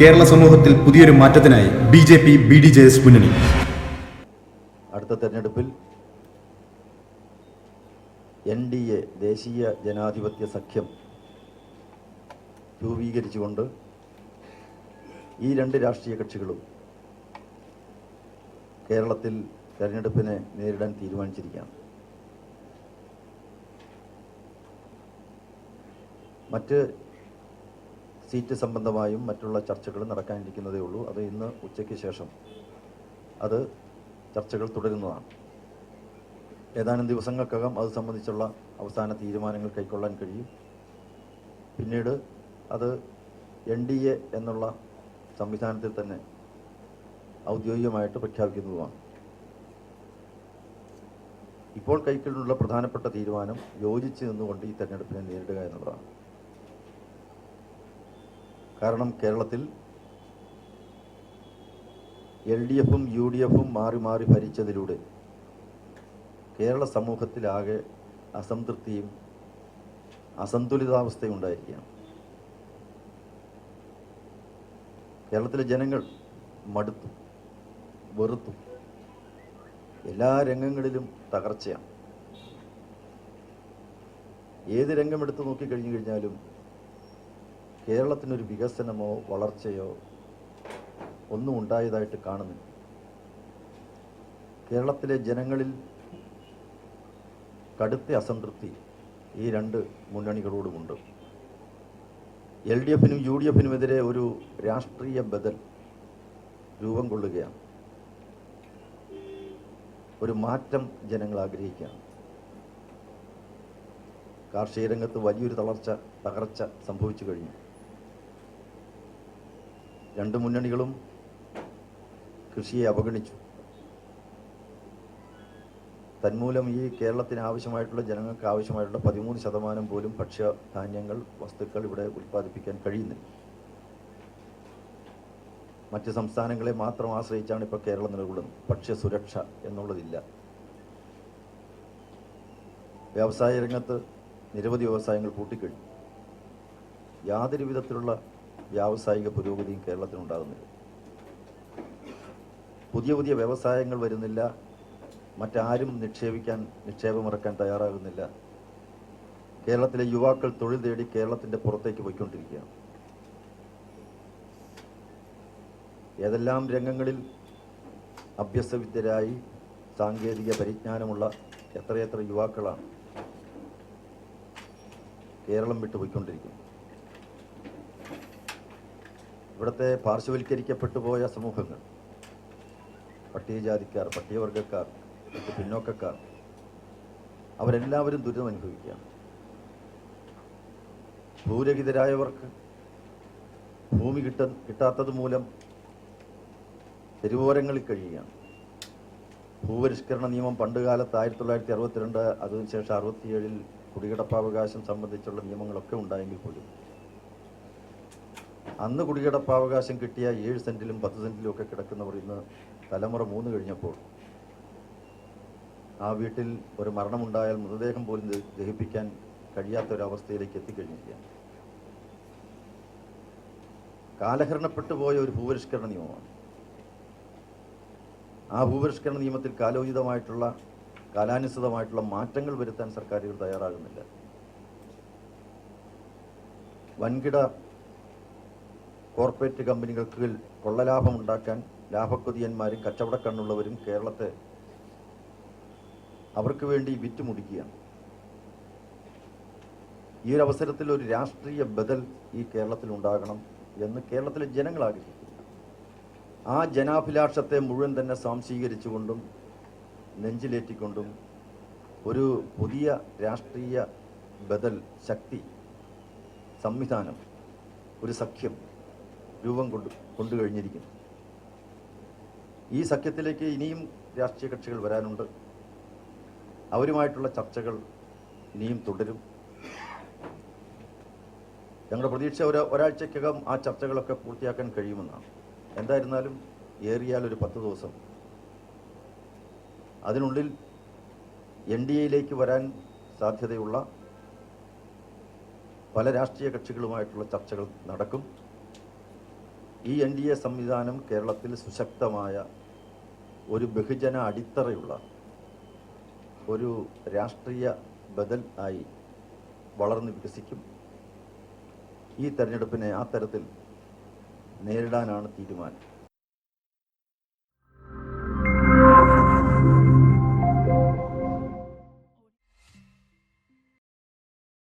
കേരള സമൂഹത്തിൽ പുതിയൊരു മാറ്റത്തിനായി B J P B D J S മുന്നണി. അടുത്ത തെരഞ്ഞെടുപ്പിൽ എൻ ഡി എ ദേശീയ ജനാധിപത്യ സഖ്യം രൂപീകരിച്ചുകൊണ്ട് ഈ രണ്ട് രാഷ്ട്രീയ കക്ഷികളും കേരളത്തിൽ തെരഞ്ഞെടുപ്പിനെ നേരിടാൻ തീരുമാനിച്ചിരിക്കുകയാണ്. മറ്റ് സീറ്റ് സംബന്ധമായും മറ്റുള്ള ചർച്ചകൾ നടക്കാനിരിക്കുന്നതേ ഉള്ളൂ. അത് ഇന്ന് ഉച്ചയ്ക്ക് ശേഷം അത് ചർച്ചകൾ തുടരുന്നതാണ്. ഏതാനും ദിവസങ്ങൾക്കകം അത് സംബന്ധിച്ചുള്ള അവസാന തീരുമാനങ്ങൾ കൈക്കൊള്ളാൻ കഴിയും. പിന്നീട് അത് എൻ ഡി എ എന്നുള്ള സംവിധാനത്തിൽ തന്നെ ഔദ്യോഗികമായിട്ട് പ്രഖ്യാപിക്കുന്നതുമാണ്. ഇപ്പോൾ കൈക്കൊണ്ടുള്ള പ്രധാനപ്പെട്ട തീരുമാനം യോജിച്ച് നിന്നുകൊണ്ട് ഈ തെരഞ്ഞെടുപ്പിനെ നേരിടുക എന്നുള്ളതാണ്. കാരണം കേരളത്തിൽ എൽ ഡി എഫും യു ഡി എഫും മാറി മാറി ഭരിച്ചതിലൂടെ കേരള സമൂഹത്തിലാകെ അസംതൃപ്തിയും അസന്തുലിതാവസ്ഥയും ഉണ്ടായിരിക്കുകയാണ്. കേരളത്തിലെ ജനങ്ങൾ മടുത്തു വെറുത്തു. എല്ലാ രംഗങ്ങളിലും തകർച്ചയാണ്. ഏത് രംഗമെടുത്ത് നോക്കിക്കഴിഞ്ഞു കഴിഞ്ഞാലും കേരളത്തിനൊരു വികസനമോ വളർച്ചയോ ഒന്നും ഉണ്ടായതായിട്ട് കാണുന്നില്ല. കേരളത്തിലെ ജനങ്ങളിൽ കടുത്ത അസംതൃപ്തി ഈ രണ്ട് മുന്നണികളോടുമുണ്ട്. എൽ ഡി എഫിനും യു ഡി എഫിനുമെതിരെ ഒരു രാഷ്ട്രീയ ബദൽ രൂപം കൊള്ളുകയാണ്. ഒരു മാറ്റം ജനങ്ങൾ ആഗ്രഹിക്കുകയാണ്. കാർഷിക രംഗത്ത് വലിയൊരു തളർച്ച തകർച്ച സംഭവിച്ചു കഴിഞ്ഞു. രണ്ട് മുന്നണികളും കൃഷിയെ അവഗണിച്ചു. തന്മൂലം ഈ കേരളത്തിന് ആവശ്യമായിട്ടുള്ള ജനങ്ങൾക്ക് ആവശ്യമായിട്ടുള്ള പതിമൂന്ന് ശതമാനം പോലും ഭക്ഷ്യധാന്യങ്ങൾ വസ്തുക്കൾ ഇവിടെ ഉൽപ്പാദിപ്പിക്കാൻ കഴിയുന്നില്ല. മറ്റ് സംസ്ഥാനങ്ങളെ മാത്രം ആശ്രയിച്ചാണ് ഇപ്പോൾ കേരളം നിലകൊള്ളുന്നത്. ഭക്ഷ്യസുരക്ഷ എന്നുള്ളതില്ല. വ്യവസായ രംഗത്ത് നിരവധി വ്യവസായങ്ങൾ പൂട്ടിക്കഴിഞ്ഞു. യാതൊരു വിധത്തിലുള്ള വ്യാവസായിക പുരോഗതിയും കേരളത്തിനുണ്ടാകുന്നില്ല പുതിയ പുതിയ വ്യവസായങ്ങൾ വരുന്നില്ല. മറ്റാരും നിക്ഷേപിക്കാൻ നിക്ഷേപമിറക്കാൻ തയ്യാറാകുന്നില്ല. കേരളത്തിലെ യുവാക്കൾ തൊഴിൽ തേടി കേരളത്തിന്റെ പുറത്തേക്ക് പോയിക്കൊണ്ടിരിക്കുകയാണ്. ഏതെല്ലാം രംഗങ്ങളിൽ അഭ്യസ്തവിദ്യരായി സാങ്കേതിക പരിജ്ഞാനമുള്ള എത്രയെത്ര യുവാക്കളാണ് കേരളം വിട്ടു പോയിക്കൊണ്ടിരിക്കുന്നത് ഇവിടുത്തെ പാർശ്വവൽക്കരിക്കപ്പെട്ടു പോയ സമൂഹങ്ങൾ പട്ടികജാതിക്കാർ പട്ടികവർഗക്കാർ പിന്നോക്കക്കാർ അവരെല്ലാവരും ദുരിതം അനുഭവിക്കുകയാണ്. ഭൂരഹിതരായവർക്ക് ഭൂമി കിട്ട കിട്ടാത്തത് മൂലം തെരുവോരങ്ങളിൽ കഴിയുകയാണ്. ഭൂപരിഷ്കരണ നിയമം പണ്ട് കാലത്ത് ആയിരത്തി തൊള്ളായിരത്തി അറുപത്തിരണ്ട് അതിനുശേഷം അറുപത്തിയേഴിൽ കുടികിടപ്പാവകാശം സംബന്ധിച്ചുള്ള നിയമങ്ങളൊക്കെ ഉണ്ടായെങ്കിൽ പോലും അന്ന് കുടികിടപ്പാവകാശം കിട്ടിയ ഏഴ് സെന്റിലും പത്ത് സെന്റിലും ഒക്കെ കിടക്കുന്നവർ ഇന്ന് തലമുറ മൂന്ന് കഴിഞ്ഞപ്പോൾ ആ വീട്ടിൽ ഒരു മരണമുണ്ടായാൽ മൃതദേഹം പോലും ദഹിപ്പിക്കാൻ കഴിയാത്ത ഒരു അവസ്ഥയിലേക്ക് എത്തിക്കഴിഞ്ഞിരിക്കുകയാണ്. കാലഹരണപ്പെട്ടു പോയ ഒരു ഭൂപരിഷ്കരണ നിയമമാണ്. ആ ഭൂപരിഷ്കരണ നിയമത്തിൽ കാലോചിതമായിട്ടുള്ള കാലാനുസൃതമായിട്ടുള്ള മാറ്റങ്ങൾ വരുത്താൻ സർക്കാരുകൾ തയ്യാറാകുന്നില്ല. വൻകിട കോർപ്പറേറ്റ് കമ്പനികൾക്ക് കൊള്ളലാഭമുണ്ടാക്കാൻ ലാഭക്കൊതിയന്മാരും കച്ചവടക്കണ്ണുള്ളവരും കേരളത്തെ അവർക്ക് വേണ്ടി വിറ്റുമുടിക്കുകയാണ്. ഈ ഒരു അവസരത്തിൽ ഒരു രാഷ്ട്രീയ ബദൽ ഈ കേരളത്തിൽ ഉണ്ടാകണം എന്ന് കേരളത്തിലെ ജനങ്ങൾ ആഗ്രഹിക്കുന്നു. ആ ജനാഭിലാഷത്തെ മുഴുവൻ തന്നെ സ്വാംശീകരിച്ചുകൊണ്ടും നെഞ്ചിലേറ്റിക്കൊണ്ടും ഒരു പുതിയ രാഷ്ട്രീയ ബദൽ ശക്തി സംവിധാനം ഒരു സഖ്യം രൂപം കൊണ്ടു കഴിഞ്ഞിരിക്കുന്നു. ഈ സഖ്യത്തിലേക്ക് ഇനിയും രാഷ്ട്രീയ കക്ഷികൾ വരാനുണ്ട്. അവരുമായിട്ടുള്ള ചർച്ചകൾ ഇനിയും തുടരും. ഞങ്ങളുടെ പ്രതീക്ഷ ഒരു ഒരാഴ്ചക്കകം ആ ചർച്ചകളൊക്കെ പൂർത്തിയാക്കാൻ കഴിയുമെന്നാണ്. എന്തായിരുന്നാലും ഏറിയാൽ ഒരു പത്ത് ദിവസം. അതിനുള്ളിൽ എൻ ഡി എയിലേക്ക് വരാൻ സാധ്യതയുള്ള പല രാഷ്ട്രീയ കക്ഷികളുമായിട്ടുള്ള ചർച്ചകൾ നടക്കും. ഈ എൻ ഡി എ സംവിധാനം കേരളത്തിൽ സുശക്തമായ ഒരു ബഹുജന അടിത്തറയുള്ള ഒരു രാഷ്ട്രീയ ബദൽ ആയി വളർന്ന് വികസിക്കും. ഈ തെരഞ്ഞെടുപ്പിനെ ആ തരത്തിൽ നേരിടാനാണ് തീരുമാനം.